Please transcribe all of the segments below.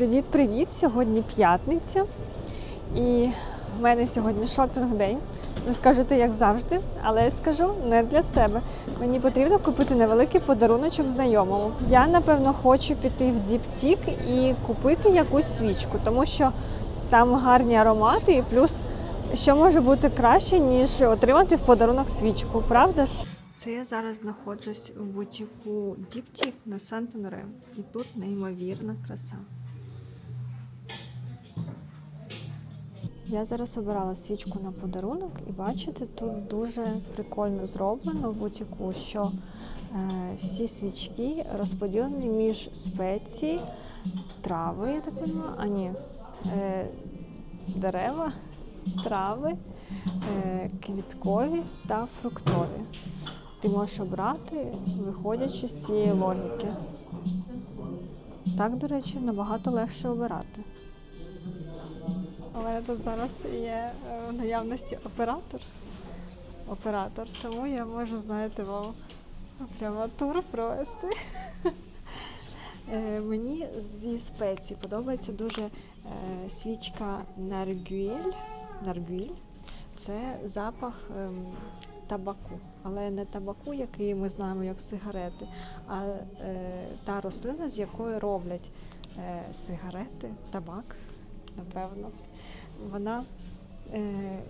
Привіт-привіт! Сьогодні п'ятниця. І в мене сьогодні шопінг-день. Ви скажете, як завжди, але я скажу не для себе. Мені потрібно купити невеликий подаруночок знайомому. Я, напевно, хочу піти в Діптік і купити якусь свічку, тому що там гарні аромати, і плюс що може бути краще, ніж отримати в подарунок свічку, правда ж? Це я зараз знаходжусь в бутіку Діптік на Сантонре. І тут неймовірна краса. Я зараз обирала свічку на подарунок, і бачите, тут дуже прикольно зроблено в бутіку, що е, всі свічки розподілені між спеції, трави, я так розумію, а ні, е, дерева, трави, е, квіткові та фруктові. Ти можеш обрати, виходячи з цієї логіки. Так, до речі, набагато легше обирати. Мене тут зараз є е, в наявності оператор. Оператор, тому я можу, знаєте, вам прямо тур провести. Е, Мені зі спеції подобається дуже е, свічка Наргюель. Наргюель. Це запах ем, табаку, але не табаку, який ми знаємо як сигарети, а та рослина, з якої роблять сигарети, табак, напевно. Вона е,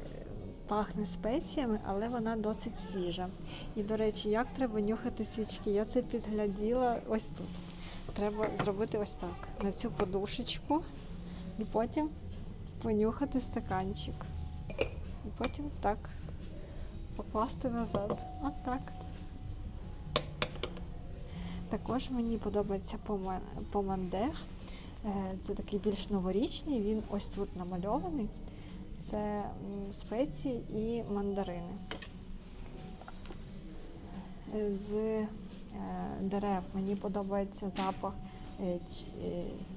пахне спеціями, але вона досить свіжа. І, до речі, як треба нюхати свічки? Я це підгляділа ось тут. Треба зробити ось так, на цю подушечку, і потім понюхати стаканчик. І потім так покласти назад. От так. Також мені подобається помандех. Е, Це такий більш новорічний, він ось тут намальований. Це спеції і мандарини. З е, дерев мені подобається запах е,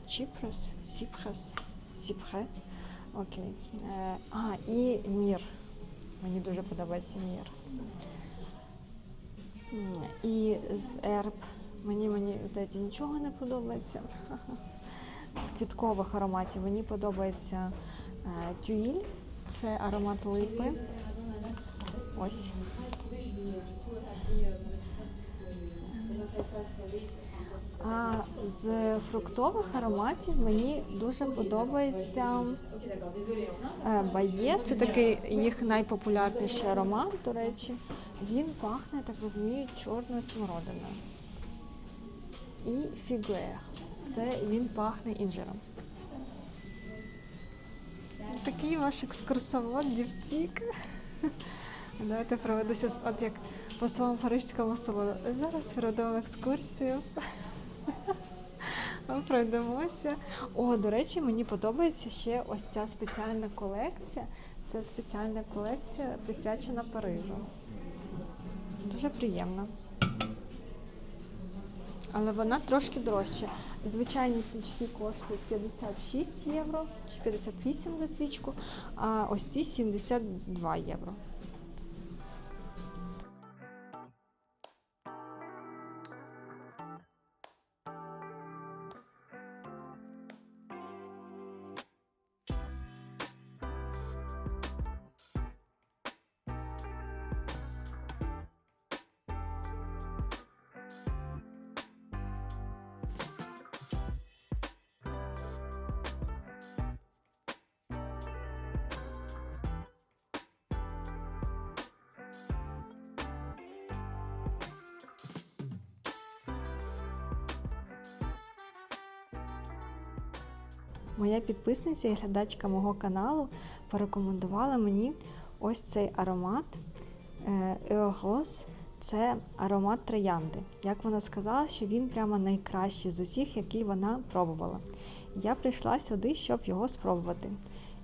чіпрес, сіпхас, сіпхе. Окей. А, і мір. Мені дуже подобається мір. І з ерб. Мені, мені здається, нічого не подобається. З квіткових ароматів мені подобається е, тюїль, це аромат липи. Ось. А з фруктових ароматів мені дуже подобається е, бає. Це такий їх найпопулярніший аромат, до речі. Він пахне, так розумію, чорною смородиною. І фігуер. Це він пахне інжиром. Такий ваш екскурсовод, дівтік. Давайте проведу щось, от як по своєму паризькому салону. Зараз проведемо екскурсію. Пройдемося. О, до речі, мені подобається ще ось ця спеціальна колекція. Це спеціальна колекція присвячена Парижу. Дуже приємно. Але вона трошки дорожча. Звичайні свічки коштують 56 євро чи 58 за свічку, а ось ці 72 євро. Моя підписниця і глядачка мого каналу порекомендувала мені ось цей аромат Еогос. Це аромат троянди. Як вона сказала, що він прямо найкращий з усіх, який вона пробувала. Я прийшла сюди, щоб його спробувати.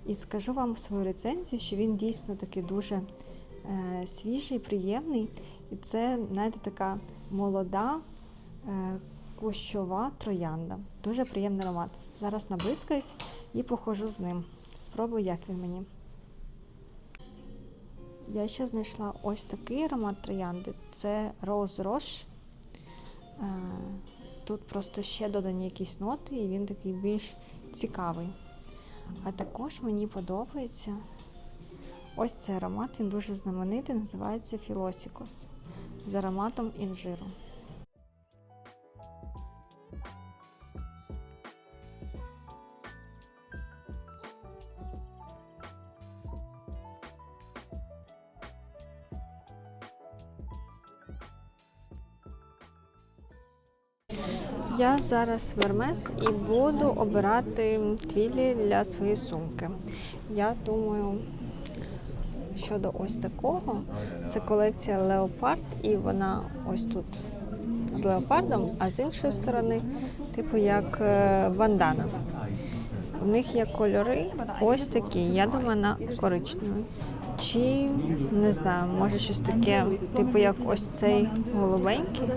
І скажу вам свою рецензію, що він дійсно такий дуже е, свіжий, приємний. І це, знаєте, така молода, е, кущова троянда. Дуже приємний аромат. Зараз набризкаюсь і похожу з ним. Спробую, як він мені. Я ще знайшла ось такий аромат троянди. Це Rose Roche. Е, тут просто ще додані якісь ноти, і він такий більш цікавий. А також мені подобається ось цей аромат, він дуже знаменитий, називається Філосікос з ароматом інжиру. Зараз в Hermes і буду обирати твілі для своєї сумки. Я думаю, щодо ось такого, це колекція Leopard, і вона ось тут з леопардом, а з іншої сторони, типу як е, бандана. В них є кольори ось такі. Я думаю, на коричневий. Чи не знаю, може щось таке, типу як ось цей голубенький.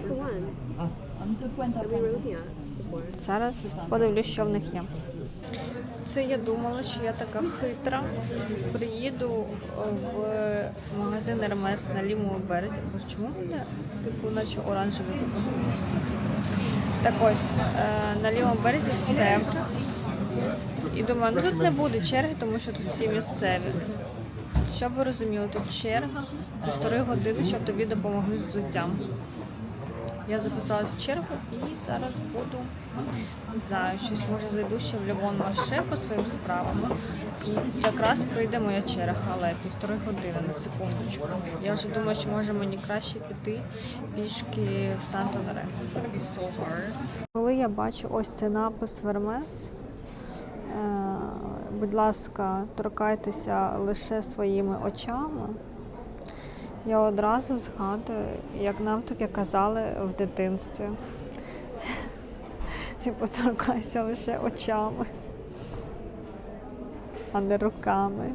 Зараз подивлюсь, що в них є. Це я думала, що я така хитра. Приїду в магазин Hermes на лівому березі. Чому мене типу, наче оранжевий? Так ось, е, на лівому березі в Севр. І думаю, ну тут не буде черги, тому що тут всі місцеві. Щоб ви розуміли, тут черга півтори години, щоб тобі допомогли з взуттям. Я записалась в чергу і зараз буду, не знаю, щось може зайду ще в Лівон Марше по своїм справам. І якраз прийде моя черга, але півтори години на секундочку. Я вже думаю, що може мені краще піти пішки в Санто-Наре. Коли я бачу ось цей напис Вермес, е, будь ласка, торкайтеся лише своїми очами. Я одразу згадую, як нам таке казали в дитинстві. Типу, торкайся лише очами, а не руками.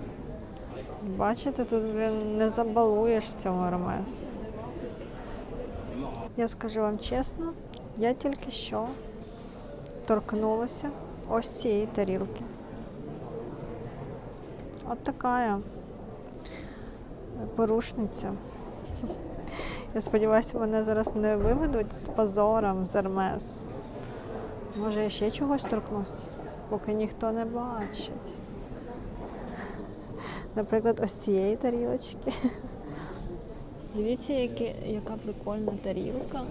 Бачите, тут він не забалуєш цьому Hermes. Я скажу вам чесно, я тільки що торкнулася ось цієї тарілки. От така я порушниця. Я сподіваюся, мене зараз не виведуть з позором з Ермес. Може, я ще чогось торкнусь, поки ніхто не бачить. Наприклад, ось цієї тарілочки. Дивіться, які, яка прикольна тарілка.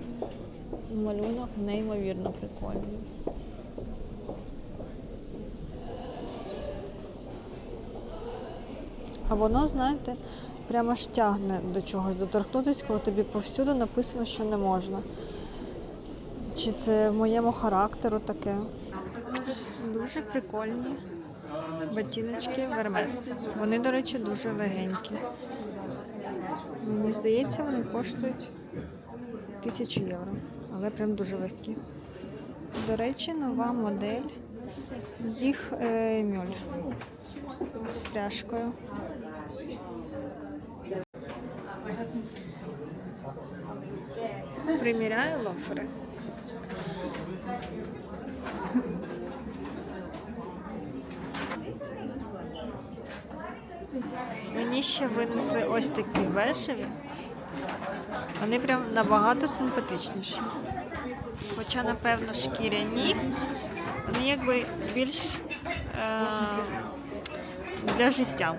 Малюнок неймовірно прикольний. А воно, знаєте, прямо ж тягне до чогось доторкнутися, коли тобі повсюди написано, що не можна. Чи це в моєму характеру таке? Дуже прикольні ботиночки Вермес. Вони, до речі, дуже легенькі. Мені здається, вони коштують тисячу євро, але прям дуже легкі. До речі, нова модель їх е, мюль з пряжкою. Приміряю лофери. Мені ще винесли ось такі бежеві. Вони прям набагато симпатичніші. Хоча, напевно, шкіряні, вони якби більш е- для життя.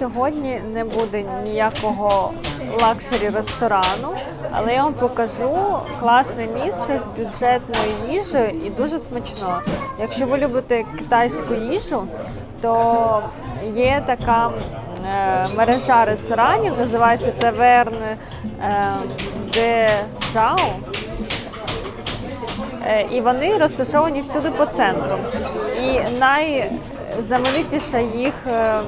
Сьогодні не буде ніякого лакшері ресторану, але я вам покажу класне місце з бюджетною їжею і дуже смачно. Якщо ви любите китайську їжу, то є така е, мережа ресторанів, називається Таверн е, де Жао. Е, І вони розташовані всюди по центру. І найзнаменитіша їх е,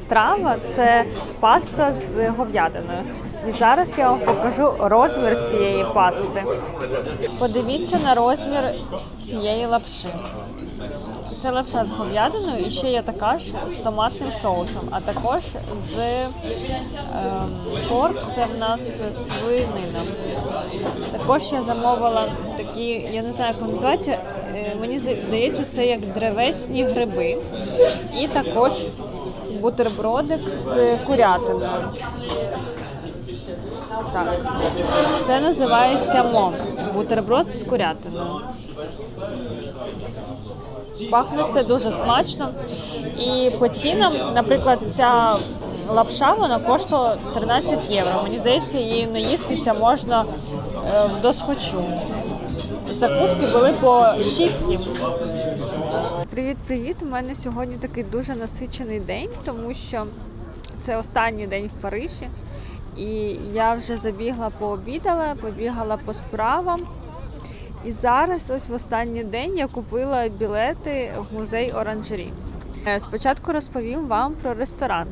страва це паста з говядиною. І зараз я вам покажу розмір цієї пасти. Подивіться на розмір цієї лапши. Це лапша з говядиною і ще є така ж з томатним соусом, а також з ем, порк, це в нас свинина. Також я замовила такі, я не знаю, як вони називаються, е, мені здається, це як древесні гриби. І також бутербродик з курятиною. Так, це називається мо. Бутерброд з курятиною. Пахне все дуже смачно. І по цінам, наприклад, ця лапша вона коштувала 13 євро. Мені здається, її наїстися можна е, до схочу. Закуски були по 6-7. Привіт-привіт! У мене сьогодні такий дуже насичений день, тому що це останній день в Парижі. І я вже забігла пообідала, побігала по справам. І зараз, ось в останній день, я купила білети в музей оранжері. Е, Спочатку розповім вам про ресторан.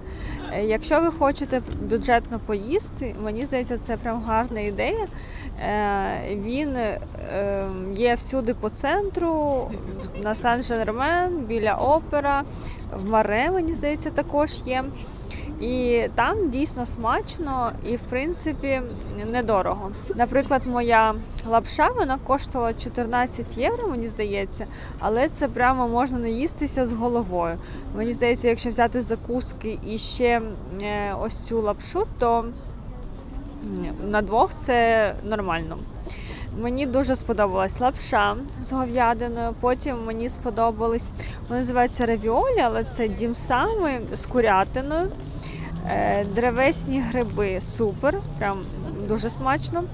Е, Якщо ви хочете бюджетно поїсти, мені здається, це прям гарна ідея. Е, Він є всюди по центру, на Сан-Жермен, біля опера, в Маре, мені здається, також є. І там дійсно смачно і, в принципі, недорого. Наприклад, моя лапша вона коштувала 14 євро, мені здається, але це прямо можна наїстися з головою. Мені здається, якщо взяти закуски і ще е, ось цю лапшу, то на двох це нормально. Мені дуже сподобалась лапша з говядиною. Потім мені сподобались, вони називаються ревіолі, але це дімсами з курятиною. Е, Древесні гриби супер, прям дуже смачно.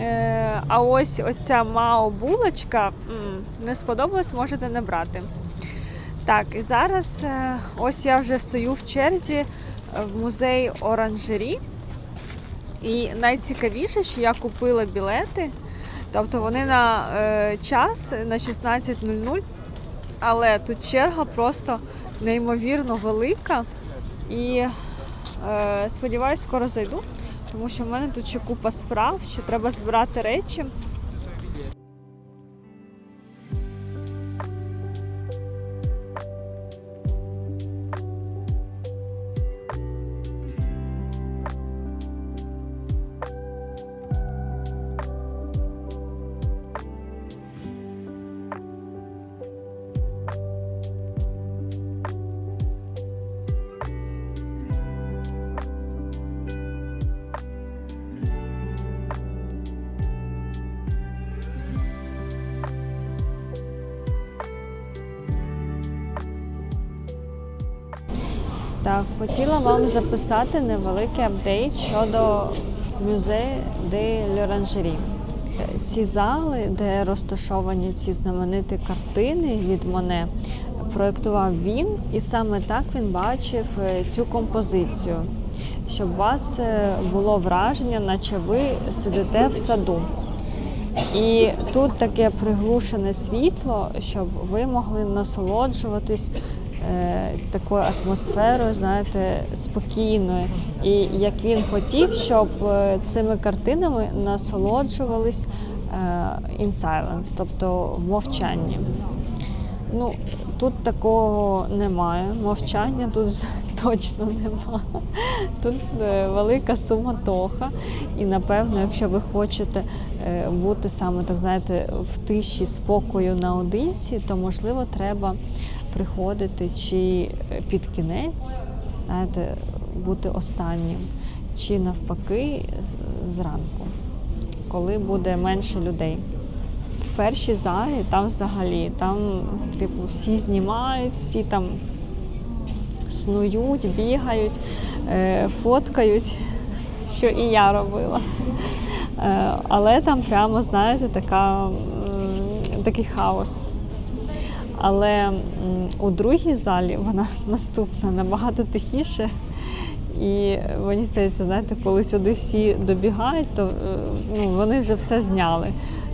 Е, А ось оця мао булочка не сподобалась, можете не брати. Так, і зараз е, ось я вже стою в черзі в музей оранжері. І найцікавіше, що я купила білети, тобто вони на час на 16.00, але тут черга просто неймовірно велика. І сподіваюсь, скоро зайду, тому що в мене тут ще купа справ, що треба збирати речі. Хотіла вам записати невеликий апдейт щодо музею де l'Orangerie. Ці зали, де розташовані ці знамениті картини від Моне, проєктував він, і саме так він бачив е, цю композицію, щоб у вас е, було враження, наче ви сидите в саду. І тут таке приглушене світло, щоб ви могли насолоджуватись е, такою атмосферою, знаєте, спокійною. І як він хотів, щоб е, цими картинами насолоджувались е, in silence, тобто в мовчанні. Ну, тут такого немає. Мовчання тут точно немає. Тут велика суматоха. І напевно, якщо ви хочете бути саме так, знаєте, в тиші спокою наодинці, то можливо треба приходити чи під кінець, знаєте, бути останнім, чи навпаки зранку, коли буде менше людей в першій залі там взагалі там, типу, всі знімають, всі там снують, бігають, е, фоткають, що і я робила. Е, але там прямо, знаєте, така, такий хаос. Але у другій залі вона наступна набагато тихіше. І мені здається, знаєте, коли сюди всі добігають, то е, ну, вони вже все зняли.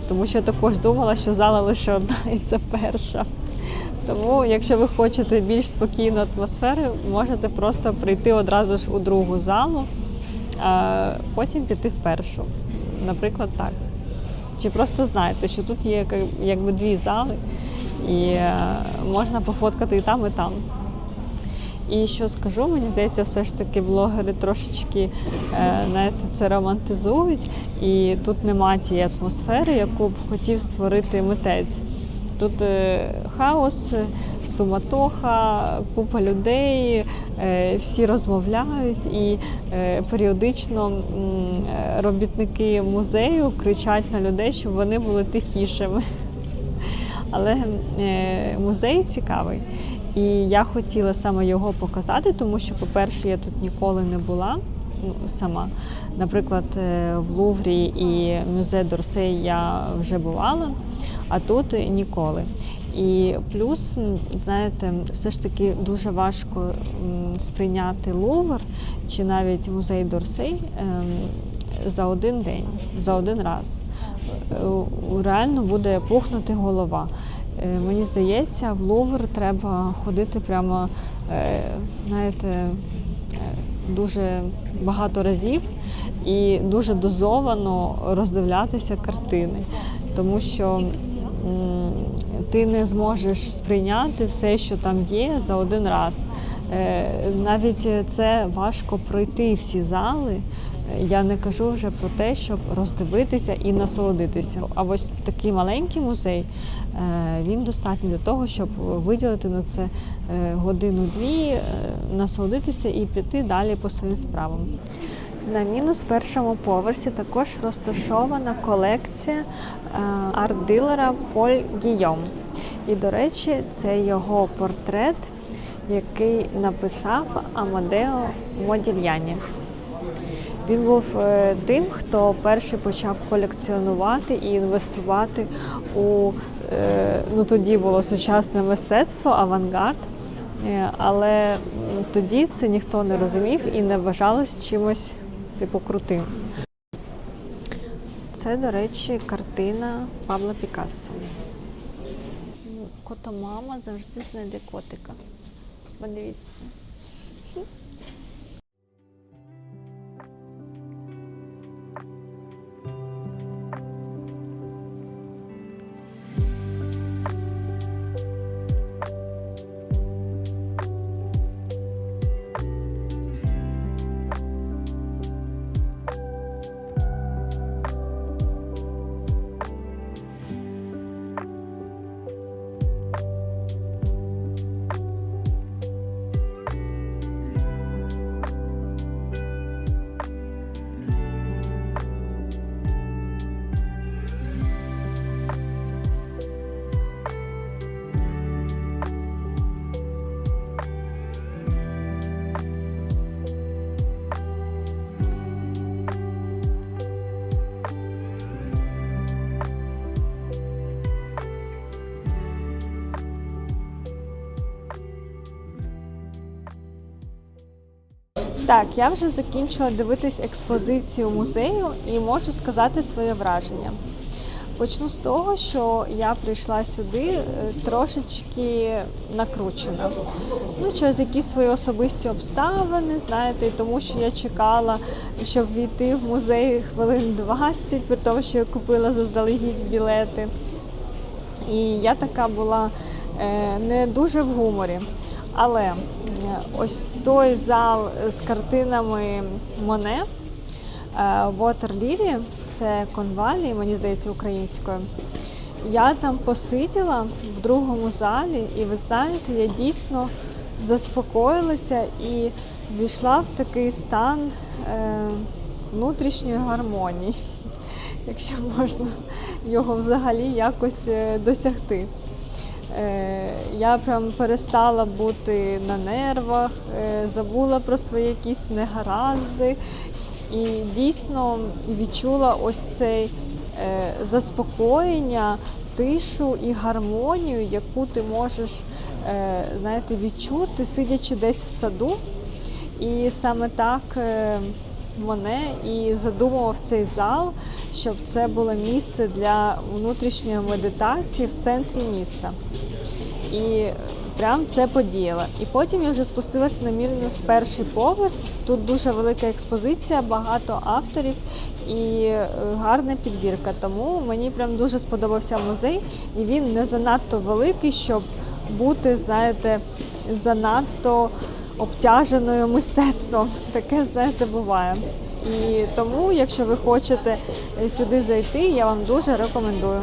Тому що також думала, що зала лише одна і це перша. Тому, якщо ви хочете більш спокійну атмосферу, можете просто прийти одразу ж у другу залу. а потім піти в першу. Наприклад, так. Чи просто знаєте, що тут є якби дві зали, і е, можна пофоткати і там, і там. І що скажу, мені здається, все ж таки блогери трошечки е, знаєте, це романтизують, і тут немає тієї атмосфери, яку б хотів створити митець. Тут е, хаос, суматоха, купа людей, всі розмовляють, і періодично робітники музею кричать на людей, щоб вони були тихішими. Але е, музей цікавий. І я хотіла саме його показати, тому що, по-перше, я тут ніколи не була ну, сама. Наприклад, е, в Луврі і музей Дорсей я вже бувала, а тут ніколи. І плюс, знаєте, все ж таки дуже важко сприйняти Лувр чи навіть музей Дорсей ем, за один день, за один раз. Е, Реально буде пухнути голова. Е, Мені здається, в Лувр треба ходити прямо, е, знаєте, дуже багато разів і дуже дозовано роздивлятися картини, тому що ти не зможеш сприйняти все, що там є, за один раз. Навіть це важко пройти всі зали. Я не кажу вже про те, щоб роздивитися і насолодитися. А ось такий маленький музей е, він достатній для того, щоб виділити на це е, годину-дві, е, насолодитися і піти далі по своїм справам. На мінус першому поверсі також розташована колекція арт-дилера Поль Гійом. І, до речі, це його портрет, який написав Амадео Модільяні. Він був е, тим, хто перший почав колекціонувати і інвестувати у е, ну тоді було сучасне мистецтво, авангард. Е, Але тоді це ніхто не розумів і не вважалось чимось типу крутим. Це, до речі, картина Пабла Пікассо. Котомама завжди знайде котика. Подивіться. Так, я вже закінчила дивитись експозицію музею і можу сказати своє враження. Почну з того, що я прийшла сюди е, трошечки накручена. Ну, через якісь свої особисті обставини, знаєте, тому що я чекала, щоб війти в музей хвилин 20, при тому, що я купила заздалегідь білети. І я така була е, не дуже в гуморі. Але ось той зал з картинами Моне е, Water Lily, це конвалі, мені здається, українською. Я там посиділа в другому залі, і ви знаєте, я дійсно заспокоїлася і війшла в такий стан е, внутрішньої гармонії, якщо можна його взагалі якось е, досягти. Е, Я прям перестала бути на нервах, е, забула про свої якісь негаразди і дійсно відчула ось цей е, заспокоєння, тишу і гармонію, яку ти можеш знаєте, відчути, сидячи десь в саду. І саме так е, Моне і задумував цей зал, щоб це було місце для внутрішньої медитації в центрі міста. І прям це подіяла. І потім я вже спустилася на мінус перший поверх. Тут дуже велика експозиція, багато авторів і е, гарна підбірка. Тому мені прям дуже сподобався музей, і він не занадто великий, щоб бути, знаєте, занадто обтяженою мистецтвом. Таке, знаєте, буває. І тому, якщо ви хочете сюди зайти, я вам дуже рекомендую.